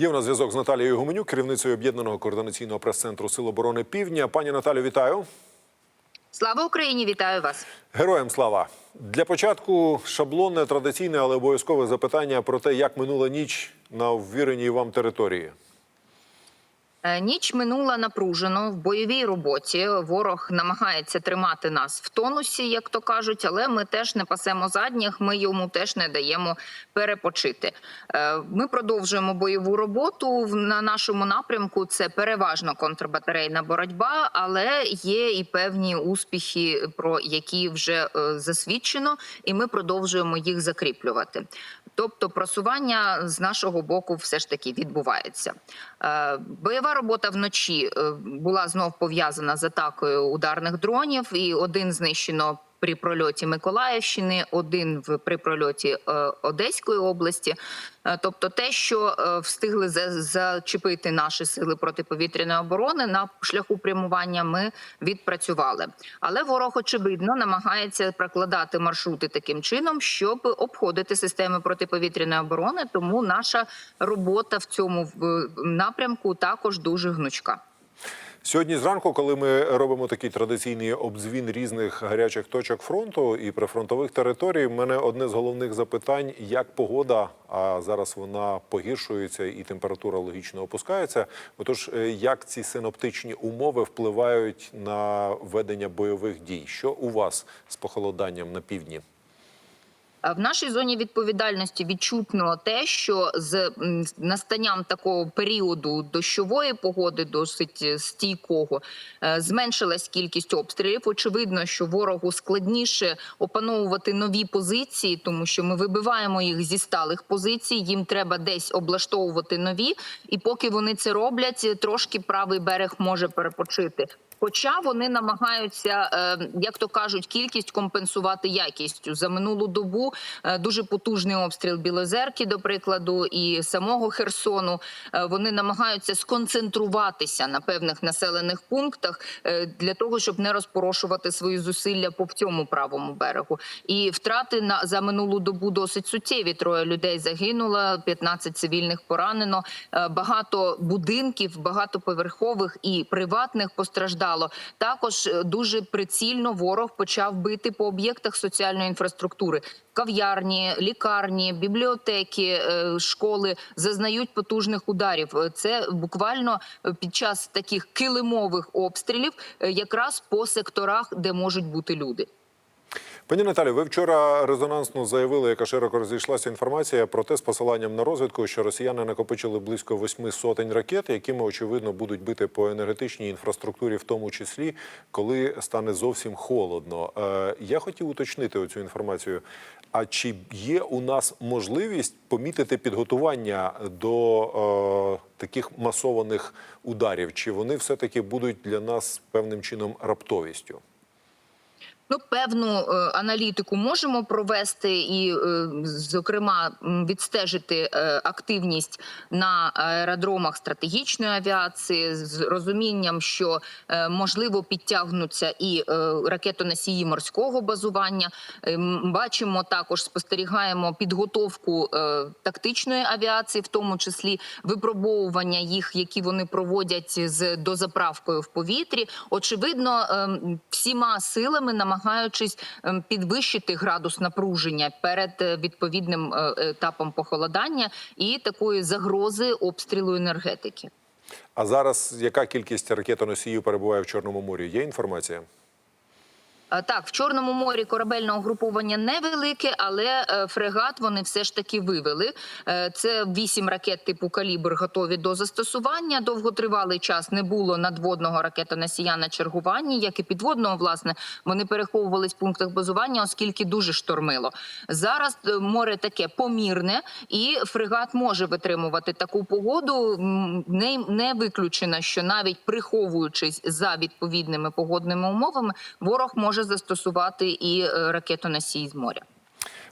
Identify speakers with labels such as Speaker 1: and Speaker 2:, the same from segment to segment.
Speaker 1: Є у нас зв'язок з Наталією Гуменюк, керівницею об'єднаного координаційного прес-центру Сил оборони Півдня. Пані Наталю, вітаю.
Speaker 2: Слава Україні! Вітаю вас.
Speaker 1: Героям слава для початку шаблонне, традиційне, але обов'язкове запитання про те, як минула ніч на ввіреній вам території.
Speaker 2: Е, Ніч минула напружено в бойовій роботі. Ворог намагається тримати нас в тонусі, як то кажуть, але ми теж не пасемо задніх. Ми йому теж не даємо перепочити. Е, Ми продовжуємо бойову роботу на нашому напрямку. Це переважно контрбатарейна боротьба, але є і певні успіхи, про які вже е, засвідчено, і ми продовжуємо їх закріплювати. Тобто просування з нашого боку все ж таки відбувається. Е, Бойова робота вночі е, була знов пов'язана з атакою ударних дронів, і один знищено. При прольоті Миколаївщини, один в при прольоті е, Одеської області. Е, Тобто, те, що е, встигли за- зачепити наші сили протиповітряної оборони на шляху прямування, ми відпрацювали. Але ворог очевидно намагається прокладати маршрути таким чином, щоб обходити системи протиповітряної оборони. Тому наша робота в цьому напрямку також дуже гнучка.
Speaker 1: Сьогодні зранку, коли ми робимо такий традиційний обдзвін різних гарячих точок фронту і прифронтових територій, в мене одне з головних запитань: як погода, а зараз вона погіршується і температура логічно опускається. Отож, е, як ці синоптичні умови впливають на ведення бойових дій? Що у вас з похолоданням на півдні?
Speaker 2: В нашій зоні відповідальності відчутно те, що з настанням такого періоду дощової погоди, досить е, стійкого, е, зменшилась кількість обстрілів. Очевидно, що ворогу складніше опановувати нові позиції, тому що ми вибиваємо їх зі сталих позицій. Їм треба десь облаштовувати нові, і поки вони це роблять, трошки правий берег може перепочити. Хоча вони намагаються, е, як то кажуть, кількість компенсувати якістю за минулу добу. Е, Дуже потужний обстріл Білозерки, до прикладу, і самого Херсону. Е, Вони намагаються сконцентруватися на певних населених пунктах е, для того, щоб не розпорошувати свої зусилля по всьому правому берегу. І втрати на за минулу добу досить суттєві. Троє людей загинуло, 15 цивільних поранено. Багато будинків, багатоповерхових і приватних постраждало. Також дуже прицільно ворог почав бити по об'єктах соціальної інфраструктури. Кав'ярні, лікарні, бібліотеки, е, школи зазнають потужних ударів. Це буквально е, під час таких килимових обстрілів, е, якраз по секторах, де можуть бути люди.
Speaker 1: Пані Наталі, ви вчора резонансно заявили, яка широко розійшлася інформація про те з посиланням на розвідку, що росіяни накопичили близько восьми сотень ракет, якими очевидно будуть бити по енергетичній інфраструктурі, в тому числі коли стане зовсім холодно. Е, я хотів уточнити оцю інформацію. А чи є у нас можливість помітити підготування до е, таких масованих ударів? Чи вони все таки будуть для нас певним чином раптовістю?
Speaker 2: Ну, певну е, аналітику можемо провести і, е, зокрема, відстежити е, активність на аеродромах стратегічної авіації з розумінням, що можливо підтягнуться і ракетоносії морського базування. Бачимо також, спостерігаємо підготовку тактичної авіації, в тому числі випробовування їх, які вони проводять з дозаправкою в повітрі. Очевидно, ем, всіма силами намагаються намагаючись ем, підвищити градус напруження перед е, відповідним е, етапом похолодання і такої загрози обстрілу енергетики.
Speaker 1: А зараз яка кількість ракетоносіїв перебуває в Чорному морі? Є інформація?
Speaker 2: А, Так, в Чорному морі корабельне угруповання невелике, але е, фрегат вони все ж таки вивели. Е, Це вісім ракет типу калібр готові до застосування. Довготривалий час не було надводного ракетоносія на чергуванні, як і підводного. Власне, вони переховувались в пунктах базування, оскільки дуже штормило. Зараз е, море таке помірне, і фрегат може витримувати таку погоду. Не, не виключено, що навіть приховуючись за відповідними погодними умовами, ворог може застосувати і е, ракетоносій з моря.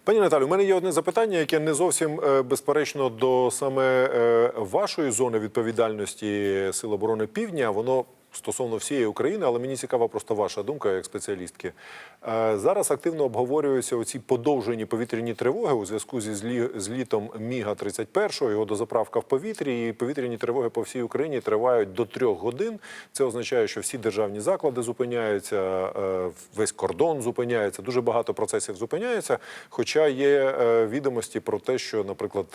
Speaker 1: Пані Наталю, у мене є одне запитання, яке не зовсім е, безперечно до саме е, вашої зони відповідальності Сил оборони Півдня. Воно стосовно всієї України, але мені цікава просто ваша думка як спеціалістки. Е, Зараз активно обговорюються оці подовжені повітряні тривоги у зв'язку зі злі, злітом Міга 31 його дозаправка в повітрі. І повітряні тривоги по всій Україні тривають до трьох годин. Це означає, що всі державні заклади зупиняються, е, весь кордон зупиняється, дуже багато процесів зупиняється. Хоча є е, відомості про те, що, наприклад,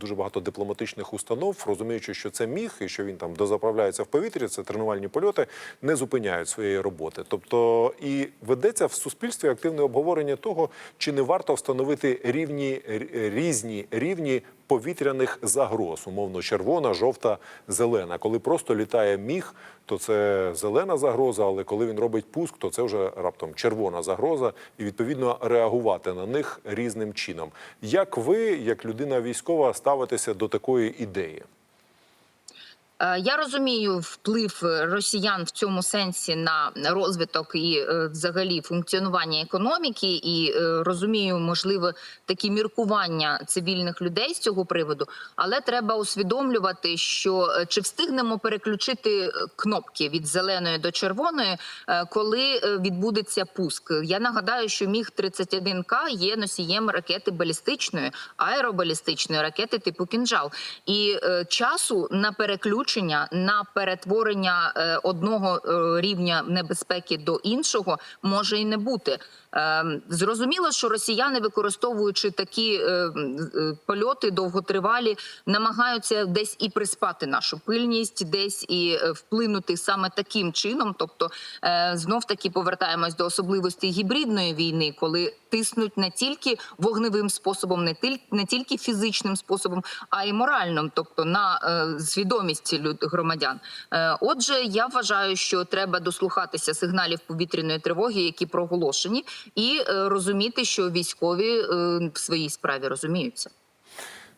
Speaker 1: дуже багато дипломатичних установ, розуміючи, що це міг і що він там дозаправляється в повітрі, це тренувальні польоти, не зупиняють своєї роботи. Тобто і ведеться в суспільстві активне обговорення того, чи не варто встановити рівні різні рівні повітряних загроз, умовно червона, жовта, зелена. Коли просто літає міг, то це зелена загроза, але коли він робить пуск, то це вже раптом червона загроза, і відповідно реагувати на них різним чином. Як ви, як людина військова, ставитеся до такої ідеї?
Speaker 2: Е, Я розумію вплив е, росіян в цьому сенсі на розвиток і е, взагалі функціонування економіки, і розумію, можливо, такі міркування цивільних людей з цього приводу. Але треба усвідомлювати, що чи встигнемо переключити кнопки від зеленої до червоної, коли відбудеться пуск. Я нагадаю, що міг 31 к є носієм ракети балістичної, аеробалістичної ракети типу кінжал. І часу на переключення, на перетворення е, одного е, рівня небезпеки до іншого може і не бути. Е, зрозуміло, що росіяни, використовуючи такі е, польоти довготривалі, намагаються десь і приспати нашу пильність, десь і вплинути саме таким чином. Тобто, знов таки повертаємось до особливостей гібридної війни, коли тиснуть не тільки вогневим способом, не тільки фізичним способом, а й моральним, тобто на свідомість громадян. Е, отже, я вважаю, що треба дослухатися сигналів повітряної тривоги, які проголошені, і е, розуміти, що військові е, в своїй справі розуміються.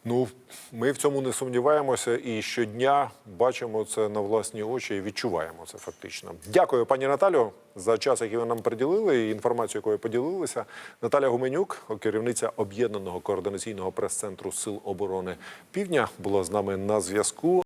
Speaker 1: Ну, ми в цьому не сумніваємося і щодня бачимо це на власні очі і відчуваємо це фактично. Дякую, пані Наталю, за час, який ви нам приділили, і інформацію, якою поділилися. Наталя Гуменюк, керівниця об'єднаного координаційного прес-центру Сил оборони Півдня, була з нами на зв'язку.